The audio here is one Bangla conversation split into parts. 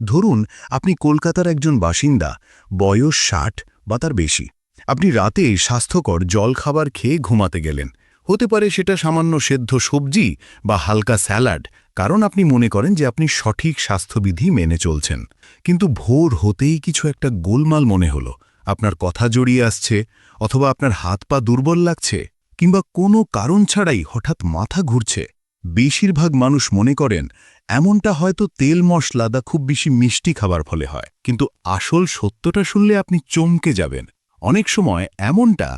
ধরুন, আপনি কলকাতার একজন বাসিন্দা, বয়স ষাট বা তার বেশি। আপনি রাতে স্বাস্থ্যকর জল খাবার খেয়ে ঘুমাতে গেলেন। হতে পারে সেটা সামান্য সেদ্ধ সবজি বা হালকা স্যালাড, কারণ আপনি মনে করেন যে আপনি সঠিক স্বাস্থ্যবিধি মেনে চলছেন। কিন্তু ভোর হতেই কিছু একটা গোলমাল মনে হলো। আপনার কথা জড়িয়ে আসছে, অথবা আপনার হাত পা দুর্বল লাগছে, কিংবা কোনো কারণ ছাড়াই হঠাৎ মাথা ঘুরছে। বেশিরভাগ মানুষ মনে করেন, এমনটা হয়তো তেল মশলাদা খুব বেশি মিষ্টি খাবার ফলে হয়। কিন্তু আসল সত্যটা শুনলে আপনি চমকে যাবেন। অনেক সময় এমনটা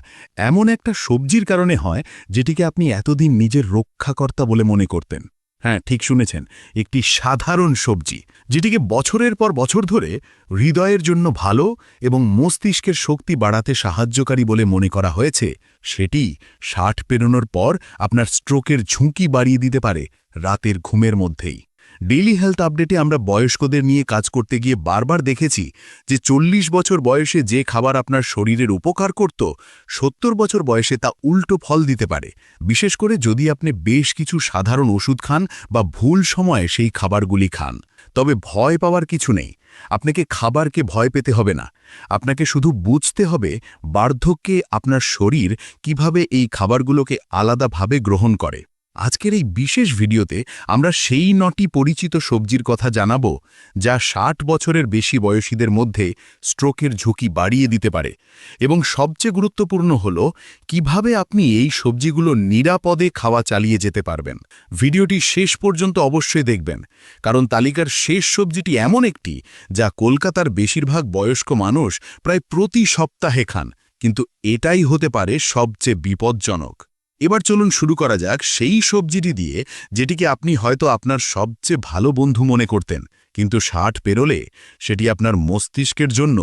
এমন একটা সবজির কারণে হয়, যেটিকে আপনি এতদিন নিজের রক্ষাকর্তা বলে মনে করতেন। হ্যাঁ ঠিক শুনেছেন। একটি সাধারণ সবজি, যেটিকে বছরের পর বছর ধরে হৃদয়ের জন্য ভালো এবং মস্তিষ্কের শক্তি বাড়াতে সাহায্যকারী বলে মনে করা হয়েছে, সেটি ষাট পেরোনোর পর আপনার স্ট্রোকের ঝুঁকি বাড়িয়ে দিতে পারে রাতের ঘুমের মধ্যেই। ডেইলি হেলথ আপডেটে আমরা বয়স্কদের নিয়ে কাজ করতে গিয়ে বারবার দেখেছি যে চল্লিশ বছর বয়সে যে খাবার আপনার শরীরের উপকার করত, সত্তর বছর বয়সে তা উল্টো ফল দিতে পারে। বিশেষ করে যদি আপনি বেশ কিছু সাধারণ ওষুধ খান বা ভুল সময়ে সেই খাবারগুলি খান। তবে ভয় পাওয়ার কিছু নেই। আপনাকে খাবারকে ভয় পেতে হবে না। আপনাকে শুধু বুঝতে হবে বার্ধক্যে আপনার শরীর কীভাবে এই খাবারগুলোকে আলাদাভাবে গ্রহণ করে। আজকের এই বিশেষ ভিডিওতে আমরা সেই নটি পরিচিত সবজির কথা জানাব যা ষাট বছরের বেশি বয়সীদের মধ্যে স্ট্রোকের ঝুঁকি বাড়িয়ে দিতে পারে। এবং সবচেয়ে গুরুত্বপূর্ণ হল, কীভাবে আপনি এই সবজিগুলো নিরাপদে খাওয়া চালিয়ে যেতে পারবেন। ভিডিওটি শেষ পর্যন্ত অবশ্যই দেখবেন, কারণ তালিকার শেষ সবজিটি এমন একটি যা কলকাতার বেশিরভাগ বয়স্ক মানুষ প্রায় প্রতি সপ্তাহে খান, কিন্তু এটাই হতে পারে সবচেয়ে বিপজ্জনক। এবার চলুন শুরু করা যাক সেই সবজিটি দিয়ে, যেটিকে আপনি হয়তো আপনার সবচেয়ে ভালো বন্ধু মনে করতেন, কিন্তু ষাট পেরোলে সেটি আপনার মস্তিষ্কের জন্য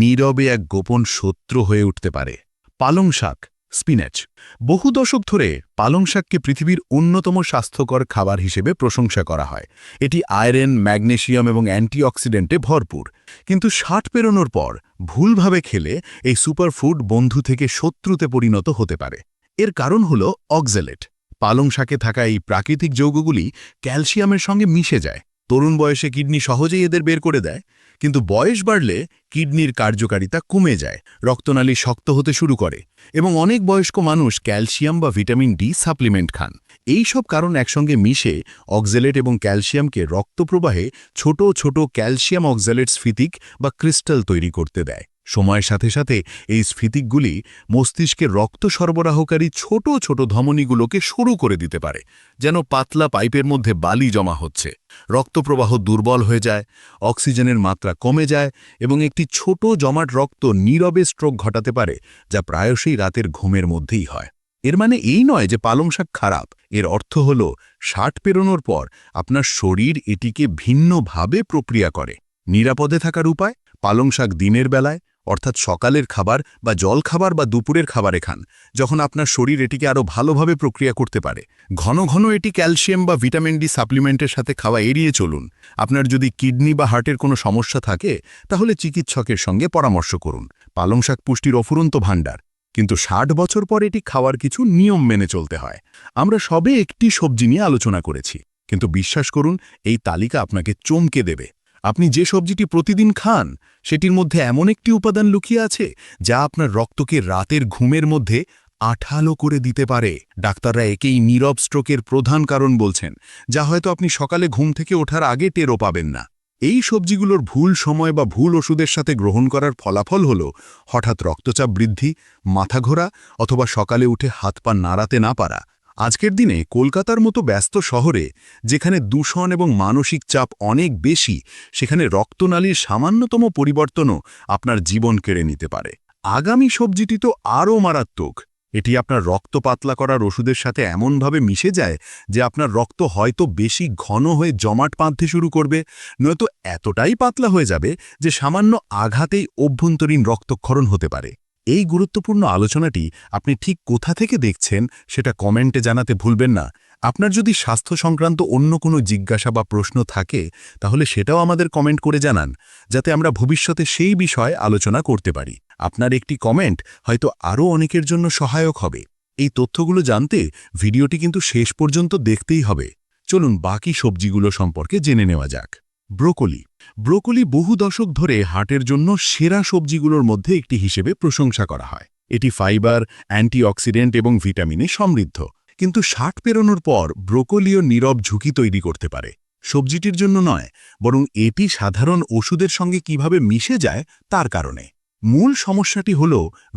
নীরবে এক গোপন শত্রু হয়ে উঠতে পারে। পালং শাক, স্পিনেচ। বহু দশক ধরে পালং শাককে পৃথিবীর অন্যতম স্বাস্থ্যকর খাবার হিসেবে প্রশংসা করা হয়। এটি আয়রন ম্যাগনেশিয়াম এবং অ্যান্টিঅক্সিডেন্টে ভরপুর। কিন্তু ষাট পেরোনোর পর ভুলভাবে খেলে এই সুপারফুড বন্ধু থেকে শত্রুতে পরিণত হতে পারে। এর কারণ হল অক্সেলেট। পালং শাকে থাকা এই প্রাকৃতিক যৌগগুলি ক্যালসিয়ামের সঙ্গে মিশে যায়। তরুণ বয়সে কিডনি সহজেই এদের বের করে দেয়, কিন্তু বয়স বাড়লে কিডনির কার্যকারিতা কমে যায়, রক্তনালী শক্ত হতে শুরু করে এবং অনেক বয়স্ক মানুষ ক্যালসিয়াম বা ভিটামিন ডি সাপ্লিমেন্ট খান। এই সব কারণ একসঙ্গে মিশে অক্সেলেট এবং ক্যালসিয়ামকে রক্তপ্রবাহে ছোট ছোট ক্যালসিয়াম অক্সেলেট স্ফিতিক বা ক্রিস্টাল তৈরি করতে দেয়। সময়ের সাথে সাথে এই স্ফীতিকগুলি মস্তিষ্কের রক্ত সরবরাহকারী ছোট ছোট ধমনীগুলোকে শুরু করে দিতে পারে, যেন পাতলা পাইপের মধ্যে বালি জমা হচ্ছে। রক্তপ্রবাহ দুর্বল হয়ে যায়, অক্সিজেনের মাত্রা কমে যায় এবং একটি ছোট জমাট রক্ত নীরবে স্ট্রোক ঘটাতে পারে, যা প্রায়শই রাতের ঘুমের মধ্যেই হয়। এর মানে এই নয় যে পালং শাক খারাপ, এর অর্থ হল ষাট পেরোনোর পর আপনার শরীর এটিকে ভিন্নভাবে প্রক্রিয়া করে। নিরাপদে থাকার উপায়, পালং শাক দিনের বেলায় অর্থাৎ সকালের খাবার বা জল খাবার বা দুপুরের খাবারে খান, যখন আপনার শরীর এটিকে আরও ভালোভাবে প্রক্রিয়া করতে পারে। ঘন ঘন এটি ক্যালসিয়াম বা ভিটামিন ডি সাপ্লিমেন্টের সাথে খাওয়া এড়িয়ে চলুন। আপনার যদি কিডনি বা হার্টের কোনো সমস্যা থাকে, তাহলে চিকিৎসকের সঙ্গে পরামর্শ করুন। পালং শাক পুষ্টির অফুরন্ত ভাণ্ডার। কিন্তু ষাট বছর পর এটি খাওয়ার কিছু নিয়ম মেনে চলতে হয়। আমরা সবে একটি সবজি নিয়ে আলোচনা করেছি। কিন্তু বিশ্বাস করুন, এই তালিকা আপনাকে চমকে দেবে। আপনি যে সবজিটি প্রতিদিন খান, সেটির মধ্যে এমন একটি উপাদান লুকিয়ে আছে যা আপনার রক্তকে রাতের ঘুমের মধ্যে আঠালো করে দিতে পারে। ডাক্তাররা একেই নীরব স্ট্রোকের প্রধান কারণ বলছেন, যা হয়তো আপনি সকালে ঘুম থেকে ওঠার আগে টেরও পাবেন না। এই সবজিগুলোর ভুল সময় বা ভুল ওষুধের সাথে গ্রহণ করার ফলাফল হল, হঠাৎ রক্তচাপ বৃদ্ধি, মাথা ঘোরা, অথবা সকালে উঠে হাত পা নাড়াতে না পারা। আজকের দিনে কলকাতার মতো ব্যস্ত শহরে, যেখানে দূষণ এবং মানসিক চাপ অনেক বেশি, সেখানে রক্তনালীর সামান্যতম পরিবর্তনও আপনার জীবন কেড়ে নিতে পারে। আগামী সবজিটি তো আরও মারাত্মক। এটি আপনার রক্ত পাতলা করার ওষুধের সাথে এমনভাবে মিশে যায় যে আপনার রক্ত হয়তো বেশি ঘন হয়ে জমাট বাঁধতে শুরু করবে, নয়তো এতটাই পাতলা হয়ে যাবে যে সামান্য আঘাতেই অভ্যন্তরীণ রক্তক্ষরণ হতে পারে। এই গুরুত্বপূর্ণ আলোচনাটি আপনি ঠিক কোথা থেকে দেখছেন সেটা কমেন্টে জানাতে ভুলবেন না। আপনার যদি স্বাস্থ্য সংক্রান্ত অন্য কোনো জিজ্ঞাসা বা প্রশ্ন থাকে, তাহলে সেটাও আমাদের কমেন্ট করে জানান, যাতে আমরা ভবিষ্যতে সেই বিষয়ে আলোচনা করতে পারি। আপনার একটি কমেন্ট হয়তো আরও অনেকের জন্য সহায়ক হবে। এই তথ্যগুলো জানতে ভিডিওটি কিন্তু শেষ পর্যন্ত দেখতেই হবে। চলুন বাকি সবজিগুলো সম্পর্কে জেনে নেওয়া যাক। ব্রোকলি। ব্রোকলি বহু দশক ধরে হার্টের জন্য সেরা সবজিগুলোর মধ্যে একটি হিসেবে প্রশংসা করা হয়। এটি ফাইবার, অ্যান্টিঅক্সিডেন্ট এবং ভিটামিনে সমৃদ্ধ। কিন্তু ষাট পেরোনোর পর ব্রোকলিও নীরব ঝুঁকি তৈরি করতে পারে। সবজিটির জন্য নয়, বরং এটি সাধারণ ওষুধের সঙ্গে কীভাবে মিশে যায় তার কারণে। মূল সমস্যাটি হল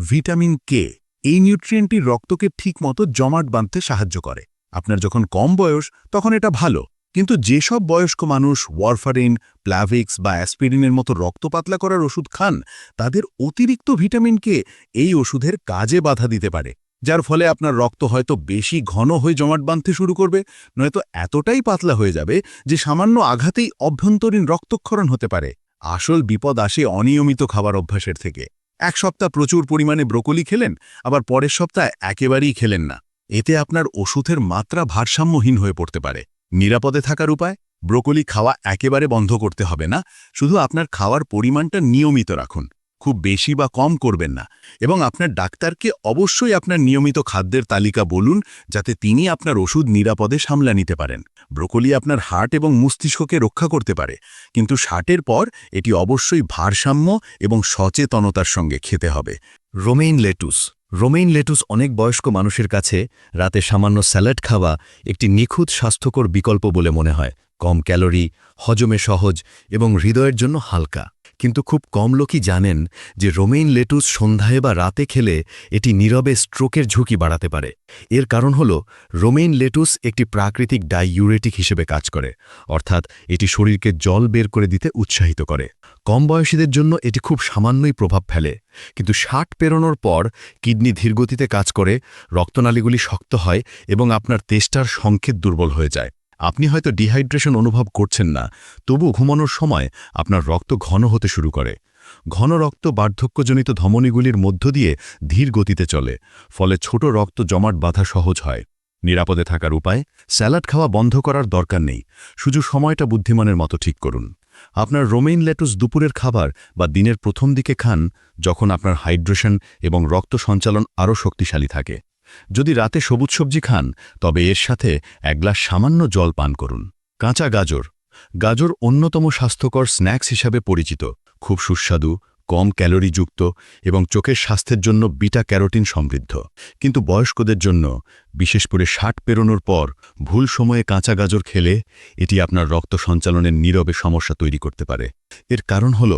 ভিটামিন কে। এই নিউট্রিয়েন্টটি রক্তকে ঠিকমতো জমাট বাঁধতে সাহায্য করে। আপনার যখন কম বয়স, তখন এটা ভালো। কিন্তু যেসব বয়স্ক মানুষ ওয়ারফারিন, প্লাভিক্স বা অ্যাসপিরিনের মতো রক্ত পাতলা করার ওষুধ খান, তাদের অতিরিক্ত ভিটামিনকে এই ওষুধের কাজে বাধা দিতে পারে, যার ফলে আপনার রক্ত হয়তো বেশি ঘন হয়ে জমাট বাঁধতে শুরু করবে, নয়তো এতটাই পাতলা হয়ে যাবে যে সামান্য আঘাতেই অভ্যন্তরীণ রক্তক্ষরণ হতে পারে। আসল বিপদ আসে অনিয়মিত খাবার অভ্যাসের থেকে। এক সপ্তাহ প্রচুর পরিমাণে ব্রোকলি খেলেন, আবার পরের সপ্তাহ একেবারেই খেলেন না। এতে আপনার ওষুধের মাত্রা ভারসাম্যহীন হয়ে পড়তে পারে। নিরাপদে থাকার উপায়? ব্রোকলি খাওয়া একেবারে বন্ধ করতে হবে না। শুধু আপনার খাওয়ার পরিমাণটা নিয়মিত রাখুন। খুব বেশি বা কম করবেন না। এবং আপনার ডাক্তারকে অবশ্যই আপনার নিয়মিত খাদ্যের তালিকা বলুন, যাতে তিনি আপনার ওষুধ নিরাপদে সামলা নিতে পারেন। ব্রোকলি আপনার হার্ট এবং মস্তিষ্ককে রক্ষা করতে পারে। কিন্তু ষাটের পর এটি অবশ্যই ভারসাম্য এবং সচেতনতার সঙ্গে খেতে হবে। রোমেইন লেটুস রোমেইন লেটুস অনেক বয়স্ক মানুষের কাছে রাতে সামান্য স্যালাড খাওয়া একটি নিখুঁত স্বাস্থ্যকর বিকল্প বলে মনে হয়। কম ক্যালোরি, হজমে সহজ এবং হৃদয়ের জন্য হালকা। কিন্তু খুব কম লোকই জানেন যে রোমেইন লেটুস সন্ধ্যায় বা রাতে খেলে এটি নীরবে স্ট্রোকের ঝুঁকি বাড়াতে পারে। এর কারণ হল, রোমেইন লেটুস একটি প্রাকৃতিক ডাইইউরেটিক হিসেবে কাজ করে, অর্থাৎ এটি শরীরকে জল বের করে দিতে উৎসাহিত করে। কম বয়সীদের জন্য এটি খুব সামান্যই প্রভাব ফেলে। কিন্তু ষাট পেরোনোর পর কিডনি ধীরগতিতে কাজ করে, রক্তনালীগুলি শক্ত হয় এবং আপনার তেষ্টার সংকেত দুর্বল হয়ে যায়। আপনি হয়তো ডিহাইড্রেশন অনুভব করছেন না, তবু ঘুমানোর সময় আপনার রক্ত ঘন হতে শুরু করে। ঘন রক্ত বার্ধক্যজনিত ধমনীগুলির মধ্য দিয়ে ধীর গতিতে চলে, ফলে ছোট রক্ত জমাট বাঁধা সহজ হয়। নিরাপদে থাকার উপায়, স্যালাড খাওয়া বন্ধ করার দরকার নেই। শুধু সময়টা বুদ্ধিমানের মতো ঠিক করুন। আপনার রোমেইন লেটুস দুপুরের খাবার বা দিনের প্রথম দিকে খান যখন আপনার হাইড্রেশন এবং রক্ত সঞ্চালন আরও শক্তিশালী থাকে। যদি রাতে সবুজ সবজি খান, তবে এর সাথে এক গ্লাস সামান্য জল পান করুন। কাঁচা গাজর। গাজর অন্যতম স্বাস্থ্যকর স্ন্যাক্স হিসাবে পরিচিত। খুব সুস্বাদু কম ক্যালোরিযুক্ত এবং চোখের স্বাস্থ্যের জন্য বিটা ক্যারোটিন সমৃদ্ধ। কিন্তু বয়স্কদের জন্য, বিশেষ করে ষাট পেরোনোর পর, ভুল সময়ে কাঁচা গাজর খেলে এটি আপনার রক্ত সঞ্চালনের নীরবে সমস্যা তৈরি করতে পারে। এর কারণ হল,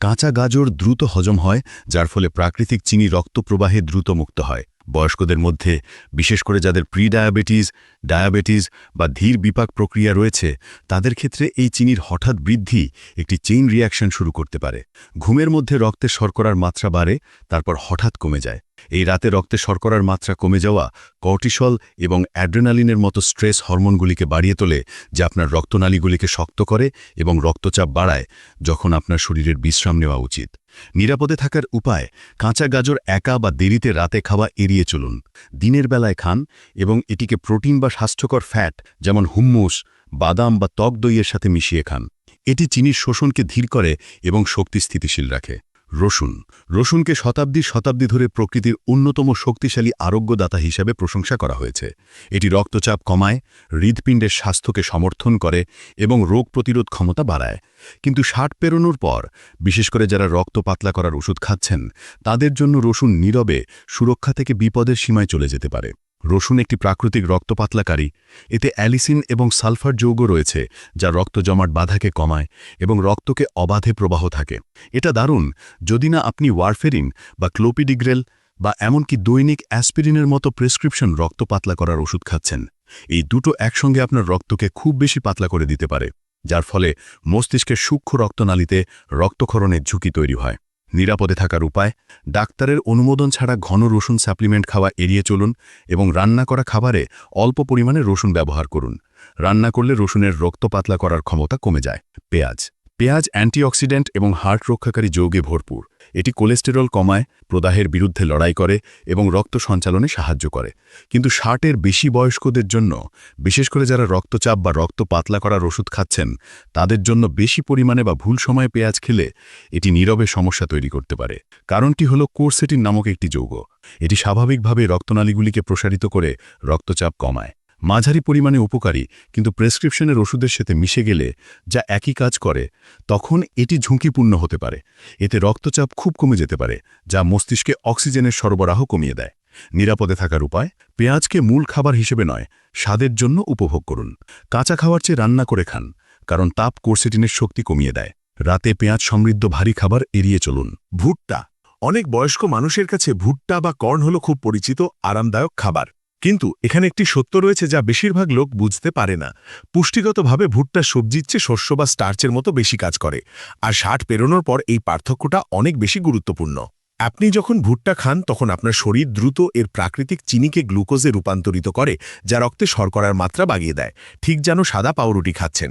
কাঁচা গাজর দ্রুত হজম হয়, যার ফলে প্রাকৃতিক চিনি রক্ত প্রবাহে দ্রুত মুক্ত হয়। বয়স্কদের মধ্যে, বিশেষ করে যাদের প্রি ডায়াবেটিস ডায়াবেটিস বা ধীর বিপাক প্রক্রিয়া রয়েছে, তাদের ক্ষেত্রে এই চিনির হঠাৎ বৃদ্ধি একটি চেইন রিয়াকশন শুরু করতে পারে। ঘুমের মধ্যে রক্তে শর্করার মাত্রা বাড়ে, তারপর হঠাৎ কমে যায়। এই রাতে রক্তে শর্করার মাত্রা কমে যাওয়া কর্টিসল এবং অ্যাড্রেনালিনের মতো স্ট্রেস হরমোনগুলিকে বাড়িয়ে তোলে, যা আপনার রক্তনালীগুলিকে শক্ত করে এবং রক্তচাপ বাড়ায়, যখন আপনার শরীরের বিশ্রাম নেওয়া উচিত। নিরাপদে থাকার উপায়, কাঁচা গাজর একা বা দেরিতে রাতে খাওয়া এড়িয়ে চলুন। দিনের বেলায় খান এবং এটিকে প্রোটিন বা স্বাস্থ্যকর ফ্যাট, যেমন হুম্মুস, বাদাম বা ত্বক দইয়ের সাথে মিশিয়ে খান। এটি চিনির শোষণকে ধীর করে এবং শক্তি স্থিতিশীল রাখে। রসুন। রসুনকে শতাব্দী শতাব্দী ধরে প্রকৃতির অন্যতম শক্তিশালী আরোগ্যদাতা হিসেবে প্রশংসা করা হয়েছে। এটি রক্তচাপ কমায় হৃদপিণ্ডের স্বাস্থ্যকে সমর্থন করে এবং রোগ প্রতিরোধ ক্ষমতা বাড়ায়। কিন্তু ষাট পেরোনোর পর, বিশেষ করে যারা রক্ত পাতলা করার ওষুধ খাচ্ছেন, তাদের জন্য রসুন নীরবে সুরক্ষা থেকে বিপদের সীমায় চলে যেতে পারে। রসুন একটি প্রাকৃতিক রক্ত পাতলাকারী। এতে অ্যালিসিন এবং সালফার যৌগ রয়েছে, যা রক্ত জমাট বাধাকে কমায় এবং রক্তকে অবাধে প্রবাহ থাকে। এটা দারুণ, যদি না আপনি ওয়ারফেরিন বা ক্লোপিডিগ্রেল বা এমনকি দৈনিক অ্যাসপিরিনের মতো প্রেসক্রিপশন রক্ত পাতলা করার ওষুধ খাচ্ছেন। এই দুটো একসঙ্গে আপনার রক্তকে খুব বেশি পাতলা করে দিতে পারে, যার ফলে মস্তিষ্কের সূক্ষ্ম রক্তনালীতে রক্তক্ষরণের ঝুঁকি তৈরি হয়। নিরাপদে থাকার উপায়, ডাক্তারের অনুমোদন ছাড়া ঘন রসুন সাপ্লিমেন্ট খাওয়া এড়িয়ে চলুন এবং রান্না করা খাবারে অল্প পরিমাণে রসুন ব্যবহার করুন। রান্না করলে রসুনের রক্ত পাতলা করার ক্ষমতা কমে যায়। পেঁয়াজ পেঁয়াজ অ্যান্টিঅক্সিডেন্ট এবং হার্ট রক্ষাকারী যৌগে ভরপুর। এটি কোলেস্টেরল কমায়, প্রদাহের বিরুদ্ধে লড়াই করে এবং রক্ত সঞ্চালনে সাহায্য করে। কিন্তু ষাটের বেশি বয়স্কদের জন্য, বিশেষ করে যারা রক্তচাপ বা রক্ত পাতলা করার ওষুধ খাচ্ছেন, তাদের জন্য বেশি পরিমাণে বা ভুল সময়ে পেঁয়াজ খেলে এটি নীরবে সমস্যা তৈরি করতে পারে। কারণটি হল কোর্সেটিন নামক একটি যৌগ। এটি স্বাভাবিকভাবে রক্তনালীগুলিকে প্রসারিত করে রক্তচাপ কমায়। মাঝারি পরিমাণে উপকারী, কিন্তু প্রেসক্রিপশনের ওষুধের সাথে মিশে গেলে যা একই কাজ করে, তখন এটি ঝুঁকিপূর্ণ হতে পারে। এতে রক্তচাপ খুব কমে যেতে পারে, যা মস্তিষ্কে অক্সিজেনের সরবরাহ কমিয়ে দেয়। নিরাপদে থাকার উপায়, পেঁয়াজকে মূল খাবার হিসেবে নয়, স্বাদের জন্য উপভোগ করুন। কাঁচা খাওয়ার চেয়ে রান্না করে খান, কারণ তাপ কোর্সেটিনের শক্তি কমিয়ে দেয়। রাতে পেঁয়াজ সমৃদ্ধ ভারী খাবার এড়িয়ে চলুন। ভুট্টা। অনেক বয়স্ক মানুষের কাছে ভুট্টা বা কর্ন হলো খুব পরিচিত, আরামদায়ক খাবার। কিন্তু এখানে একটি সত্য রয়েছে যা বেশিরভাগ লোক বুঝতে পারে না। পুষ্টিগতভাবে ভুট্টা, সবজির চেয়ে শস্য বা স্টার্চের মতো বেশি কাজ করে, আর ষাট পেরোনোর পর এই পার্থক্যটা অনেক বেশি গুরুত্বপূর্ণ। আপনি যখন ভুট্টা খান, তখন আপনার শরীর দ্রুত এর প্রাকৃতিক চিনিকে গ্লুকোজে রূপান্তরিত করে, যা রক্তে শর্করার মাত্রা বাগিয়ে দেয়, ঠিক যেন সাদা পাউরুটি খাচ্ছেন।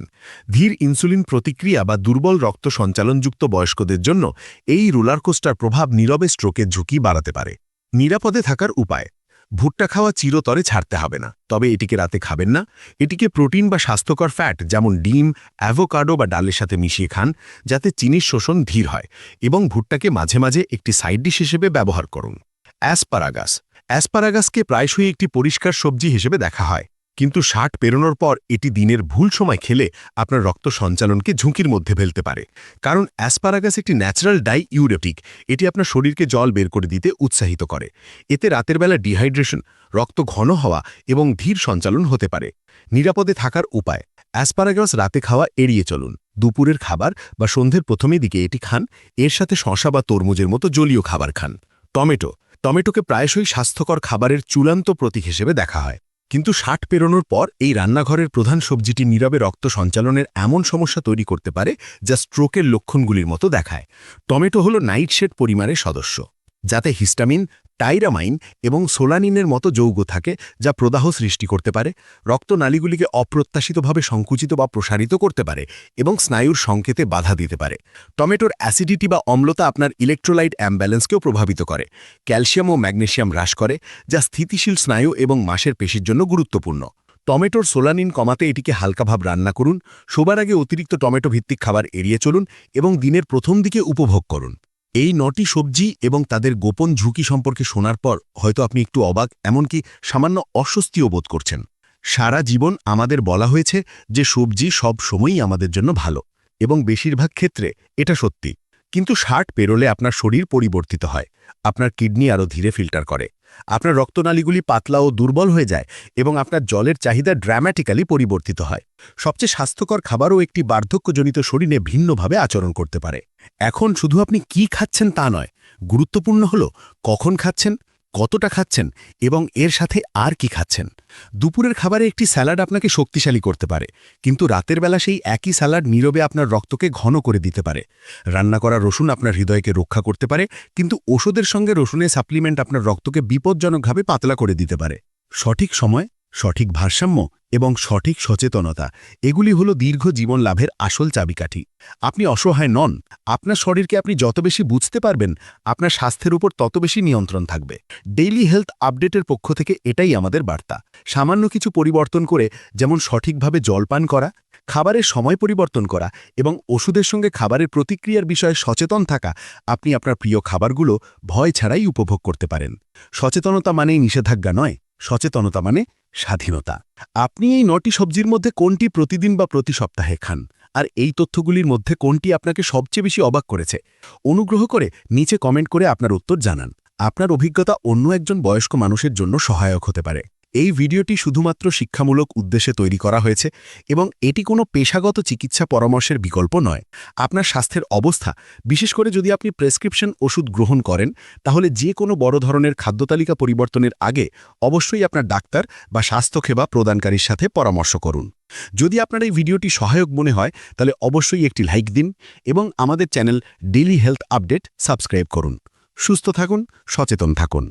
ধীর ইনসুলিন প্রতিক্রিয়া বা দুর্বল রক্ত সঞ্চালনযুক্ত বয়স্কদের জন্য এই রোলারকোস্টার প্রভাব নীরবে স্ট্রোকের ঝুঁকি বাড়াতে পারে। নিরাপদে থাকার উপায়। ভুট্টা খাওয়া চিরতরে ছাড়তে হবে না। তবে এটিকে রাতে খাবেন না। এটিকে প্রোটিন বা স্বাস্থ্যকর ফ্যাট যেমন ডিম, অ্যাভোকাডো বা ডালের সাথে মিশিয়ে খান, যাতে চিনির শোষণ ধীর হয় এবং ভুট্টাকে মাঝে মাঝে একটি সাইড ডিশ হিসেবে ব্যবহার করুন। অ্যাসপারাগাস। অ্যাসপারাগাসকে প্রায়শই একটি পরিষ্কার সবজি হিসেবে দেখা হয়। কিন্তু ষাট পেরোনোর পর এটি দিনের ভুল সময় খেলে আপনার রক্ত সঞ্চালনকে ঝুঁকির মধ্যে ফেলতে পারে। কারণ অ্যাসপারাগাস একটি ন্যাচারাল ডাই ইউরেটিক, এটি আপনার শরীরকে জল বের করে দিতে উৎসাহিত করে। এতে রাতের বেলা ডিহাইড্রেশন, রক্ত ঘন হওয়া এবং ধীর সঞ্চালন হতে পারে। নিরাপদে থাকার উপায়, অ্যাসপারাগাস রাতে খাওয়া এড়িয়ে চলুন। দুপুরের খাবার বা সন্ধ্যের প্রথমে দিকে এটি খান, এর সাথে শশা বা তরমুজের মতো জলীয় খাবার খান। টমেটো, টমেটোকে প্রায়শই স্বাস্থ্যকর খাবারের চূড়ান্ত প্রতীক হিসেবে দেখা হয়। কিন্তু ষাট পেরোনোর পর এই রান্নাঘরের প্রধান সবজিটি নীরবে রক্ত সঞ্চালনের এমন সমস্যা তৈরি করতে পারে যা স্ট্রোকের লক্ষণগুলির মতো দেখায়। টমেটো হল নাইটশেড পরিমাণের সদস্য। যাতে হিস্টামিন, টাইরামাইন এবং সোলানিনের মতো যৌগ থাকে যা প্রদাহ সৃষ্টি করতে পারে রক্তনালীগুলিকে অপ্রত্যাশিতভাবে সংকুচিত বা প্রসারিত করতে পারে এবং স্নায়ুর সংকেতে বাধা দিতে পারে। টমেটোর অ্যাসিডিটি বা অম্লতা আপনার ইলেকট্রোলাইট অ্যাম্ব্যালেন্সকেও প্রভাবিত করে, ক্যালসিয়াম ও ম্যাগনেশিয়াম হ্রাস করে, যা স্থিতিশীল স্নায়ু এবং মাসের পেশির জন্য গুরুত্বপূর্ণ। টমেটোর সোলানিন কমাতে এটিকে হালকাভাব রান্না করুন, শোবার আগে অতিরিক্ত টমেটো ভিত্তিক খাবার এড়িয়ে চলুন এবং দিনের প্রথম দিকে উপভোগ করুন। এই নটি সবজি এবং তাদের গোপন ঝুঁকি সম্পর্কে শোনার পর হয়তো আপনি একটু অবাক, এমনকি সামান্য অস্বস্তিও বোধ করছেন। সারা জীবন আমাদের বলা হয়েছে যে সবজি সব সময়ই আমাদের জন্য ভালো, এবং বেশিরভাগ ক্ষেত্রে এটা সত্যি। কিন্তু ষাট পেরোলে আপনার শরীর পরিবর্তিত হয়, আপনার কিডনি আরও ধীরে ফিল্টার করে। আপনার রক্তনালীগুলি পাতলা ও দুর্বল হয়ে যায় এবং আপনার জলের চাহিদা ড্রামাটিক্যালি পরিবর্তিত হয়। সবচেয়ে স্বাস্থ্যকর খাবারও একটি বার্ধক্যজনিত শরীরে ভিন্নভাবে আচরণ করতে পারে। এখন শুধু আপনি কি খাচ্ছেন তা নয়, গুরুত্বপূর্ণ হল কখন খাচ্ছেন কতটা খাচ্ছেন এবং এর সাথে আর কি খাচ্ছেন? দুপুরের খাবারে একটি স্যালাড আপনাকে শক্তিশালী করতে পারে, কিন্তু রাতের বেলা সেই একই স্যালাড নীরবে আপনার রক্তকে ঘন করে দিতে পারে। রান্না করা রসুন আপনার হৃদয়কে রক্ষা করতে পারে, কিন্তু ওষুধের সঙ্গে রসুনের সাপ্লিমেন্ট আপনার রক্তকে বিপজ্জনকভাবে পাতলা করে দিতে পারে। সঠিক সময়, সঠিক ভারসাম্য এবং সঠিক সচেতনতা, এগুলি হলো দীর্ঘ জীবন লাভের আসল চাবিকাঠি। আপনি অসহায় নন, আপনার শরীরকে আপনি যত বেশি বুঝতে পারবেন, আপনার স্বাস্থ্যের উপর তত বেশি নিয়ন্ত্রণ থাকবে। ডেইলি হেলথ আপডেটের পক্ষ থেকে এটাই আমাদের বার্তা। সামান্য কিছু পরিবর্তন করে যেমন সঠিকভাবে জলপান করা, খাবারের সময় পরিবর্তন করা এবং ওষুধের সঙ্গে খাবারের প্রতিক্রিয়ার বিষয়ে সচেতন থাকা, আপনি আপনার প্রিয় খাবারগুলো ভয় ছাড়াই উপভোগ করতে পারেন। সচেতনতা মানেই নিষেধাজ্ঞা নয়, সচেতনতা মানে স্বাধীনতা। আপনি এই নটি সবজির মধ্যে কোনটি প্রতিদিন বা প্রতি সপ্তাহে খান? আর এই তথ্যগুলির মধ্যে কোনটি আপনাকে সবচেয়ে বেশি অবাক করেছে? অনুগ্রহ করে নিচে কমেন্ট করে আপনার উত্তর জানান। আপনার অভিজ্ঞতা অন্য একজন বয়স্ক মানুষের জন্য সহায়ক হতে পারে। এই ভিডিওটি শুধুমাত্র শিক্ষামূলক উদ্দেশ্যে তৈরি করা হয়েছে এবং এটি কোনো পেশাগত চিকিৎসা পরামর্শের বিকল্প নয়। আপনার স্বাস্থ্যের অবস্থা, বিশেষ করে যদি আপনি প্রেসক্রিপশন ওষুধ গ্রহণ করেন, তাহলে যে কোনো বড় ধরনের খাদ্যতালিকা পরিবর্তনের আগে অবশ্যই আপনার ডাক্তার বা স্বাস্থ্যসেবা প্রদানকারীর সাথে পরামর্শ করুন। যদি আপনার এই ভিডিওটি সহায়ক মনে হয়, তাহলে অবশ্যই একটি লাইক দিন এবং আমাদের channel daily health update subscribe করুন। সুস্থ থাকুন, সচেতন থাকুন।